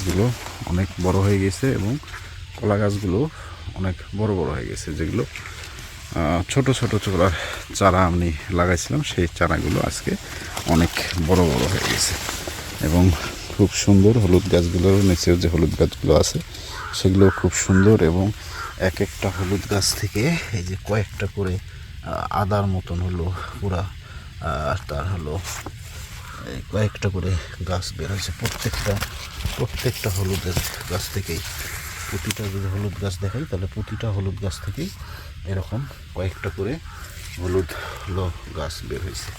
গাছগুলো অনেক বড় হয়ে গেছে এবং কলা গাছগুলো অনেক বড় বড় হয়ে গেছে, যেগুলো ছোট ছোট চোরার চারা আমি লাগাইছিলাম, সেই চারাগুলো আজকে অনেক বড় বড় হয়ে গেছে। এবং খুব সুন্দর হলুদ গাছগুলোর নিচেও যে হলুদ গাছগুলো আছে, সেগুলো খুব সুন্দর এবং এক একটা হলুদ গাছ থেকে এই যে কয়েকটা করে আদার মতন হলো, পুরা আর তার হলো কয়েকটা করে গাছ বের হয়েছে প্রত্যেকটা প্রত্যেকটা হলুদের গাছ থেকেই প্রতিটা যদি হলুদ গাছ দেখাই, তাহলে প্রতিটা হলুদ গাছ থেকেই এরকম কয়েকটা করে হলুদ হলো গাছ বের হয়েছে।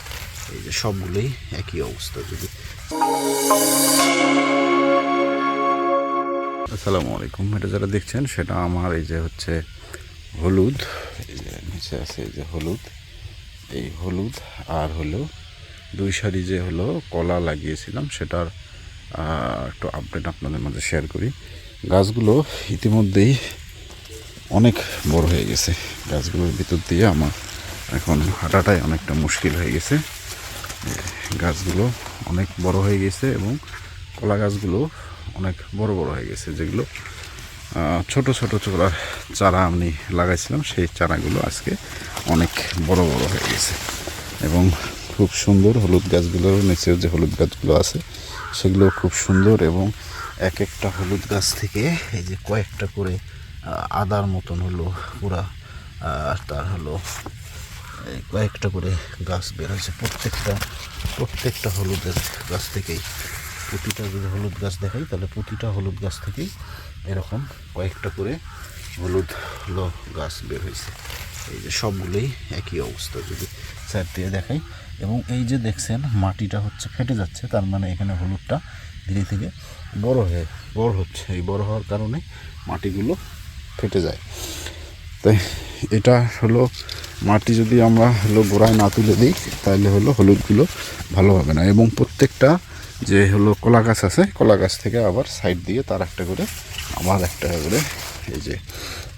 এই যে সবগুলোই একই অবস্থা যদি আসসালামু আলাইকুম। এটা যারা দেখছেন, সেটা আমার এই যে হচ্ছে হলুদ। এই যে নিচে আছে এই যে হলুদ। এই হলুদ আর হলো দুই সারি যে হলো, কলা লাগিয়েছিলাম, সেটার একটু আপডেট আপনাদের মাঝে শেয়ার করি। গাছগুলো ইতিমধ্যেই অনেক বড় হয়ে গেছে। গাছগুলোর ভিতর দিয়ে আমার এখন হাঁটাটাই অনেকটা মুশকিল হয়ে গেছে। গাছগুলো অনেক বড় হয়ে গেছে এবং কলা গাছগুলো অনেক বড় বড় হয়ে গেছে। যেগুলো ছোট ছোট চোরার চারা আমি লাগাইছিলাম, সেই চারাগুলো আজকে অনেক বড় বড় হয়ে গেছে। এবং খুব সুন্দর হলুদ গাছগুলোর নিচেও যে হলুদ গাছগুলো আছে, সেগুলো খুব সুন্দর এবং এক একটা হলুদ গাছ থেকে এই যে কয়েকটা করে আদার মতন হলো পুরা তার হলো কয়েকটা করে গাছ বের হয়েছে। প্রত্যেকটা প্রত্যেকটা হলুদের গাছ থেকেই, প্রতিটা যদি হলুদ গাছ দেখাই, তাহলে প্রতিটা হলুদ গাছ থেকেই এরকম কয়েকটা করে হলুদ হলো গাছ বের হয়েছে। এই যে সবগুলোই একই অবস্থা যদি স্যার দিয়ে দেখাই। এবং এই যে দেখছেন, মাটিটা হচ্ছে ফেটে যাচ্ছে, তার মানে এখানে হলুদটা ধীরে ধীরে বড় হয়ে, বড় হচ্ছে। এই বড় হওয়ার কারণে মাটিগুলো ফেটে যায়। তাই এটা হলো, মাটি যদি আমরা হলো গোড়ায় না তুলে দিই, তাহলে হলো হলুদগুলো ভালো হবে না। এবং প্রত্যেকটা যে হলো কলা গাছ আছে, কলা গাছ থেকে আবার সাইড দিয়ে তার একটা করে আবার একটা করে এই যে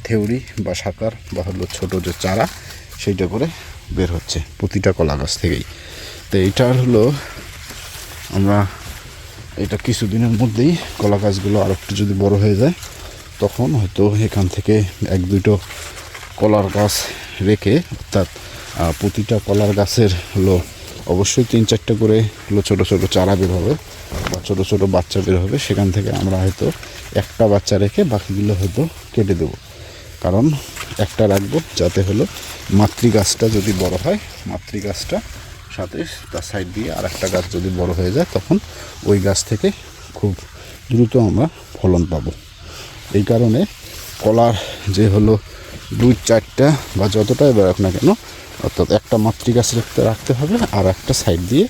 থেউরি বা সাকার বা হলো ছোটো যে চারা, সেইটা করে বের হচ্ছে প্রতিটা কলা গাছ থেকেই। তো এইটার হলো আমরা এটা কিছুদিনের মধ্যেই কলা গাছগুলো আর একটু যদি বড় হয়ে যায়, তখন হয়তো এখান থেকে এক দুটো কলার গাছ রেখে, অর্থাৎ প্রতিটা কলার গাছের হলো অবশ্যই তিন চারটে করে হলো ছোটো ছোটো চারা বের হবে বা ছোটো ছোটো বাচ্চা বের হবে, সেখান থেকে আমরা হয়তো একটা বাচ্চা রেখে বাকিগুলো হয়তো কেটে দেবো। কারণ একটা রাখব যাতে হলো মাতৃ গাছটা যদি বড় হয় মাতৃ গাছটা সাথে তার সাইড দিয়ে আর একটা গাছ যদি বড় হয়ে যায়, তখন ওই গাছ থেকে খুব দ্রুত আমরা ফলন পাবো। এই কারণে কলার যে হলো দুই, চারটা বা যতটাই বেরোক না কেন, অর্থাৎ একটা মাতৃ গাছ রাখতে রাখতে হবে আর একটা সাইড দিয়ে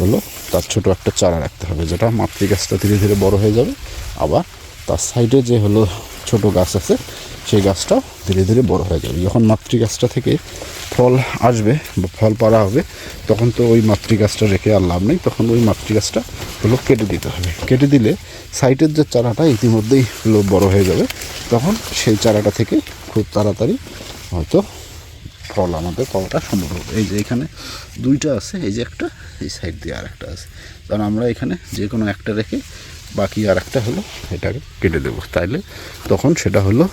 হলো তার ছোট একটা চারা রাখতে হবে, যেটা মাতৃ গাছটা ধীরে ধীরে বড় হয়ে যাবে। আবার তার সাইডে যে হলো ছোট গাছ আছে সেই গাছটাও ধীরে ধীরে বড় হয়ে যাবে। যখন মাতৃ গাছটা থেকে ফল আসবে বা ফল পাড়া হবে, তখন তো ওই মাতৃ গাছটা রেখে আর লাভ নেই। তখন ওই মাতৃ গাছটা হলো কেটে দিতে হবে। কেটে দিলে সাইটের যে চারাটা ইতিমধ্যেই হলো বড় হয়ে যাবে। তখন সেই চারাটা থেকে খুব তাড়াতাড়ি হয়তো ফল আমাদের পাওয়াটা সম্ভব হবে। এই যে এখানে দুইটা আছে, এই যে একটা, এই সাইড দিয়ে আর একটা আছে। কারণ আমরা এখানে যে কোনো একটা রেখে বাকি আর একটা হলো এটাকে কেটে দেবো। তাইলে তখন সেটা হলো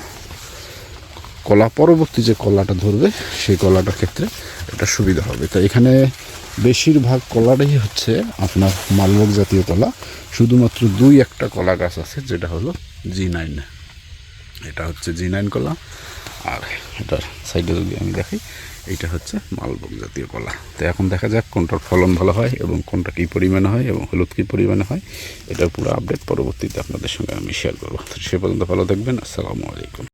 কলা, পরবর্তী যে কলাটা ধরবে, সেই কলাটার ক্ষেত্রে এটা সুবিধা হবে। তো এখানে বেশিরভাগ কলাটাই হচ্ছে আপনার মালভোগ জাতীয় কলা। শুধুমাত্র দুই একটা কলা গাছ আছে, যেটা হলো জি নাইন এটা হচ্ছে জি নাইন কলা, আর এটার সাইডে যদি আমি দেখি, এইটা হচ্ছে মালভোগ জাতীয় কলা। তো এখন দেখা যাক কোনটার ফলন ভালো হয় এবং কোনটা কী পরিমাণে হয় এবং হলুদ কী পরিমাণে হয়, এটার পুরো আপডেট পরবর্তীতে আপনাদের সঙ্গে আমি শেয়ার করব। সে পর্যন্ত ভালো থাকবেন, আসসালামু আলাইকুম।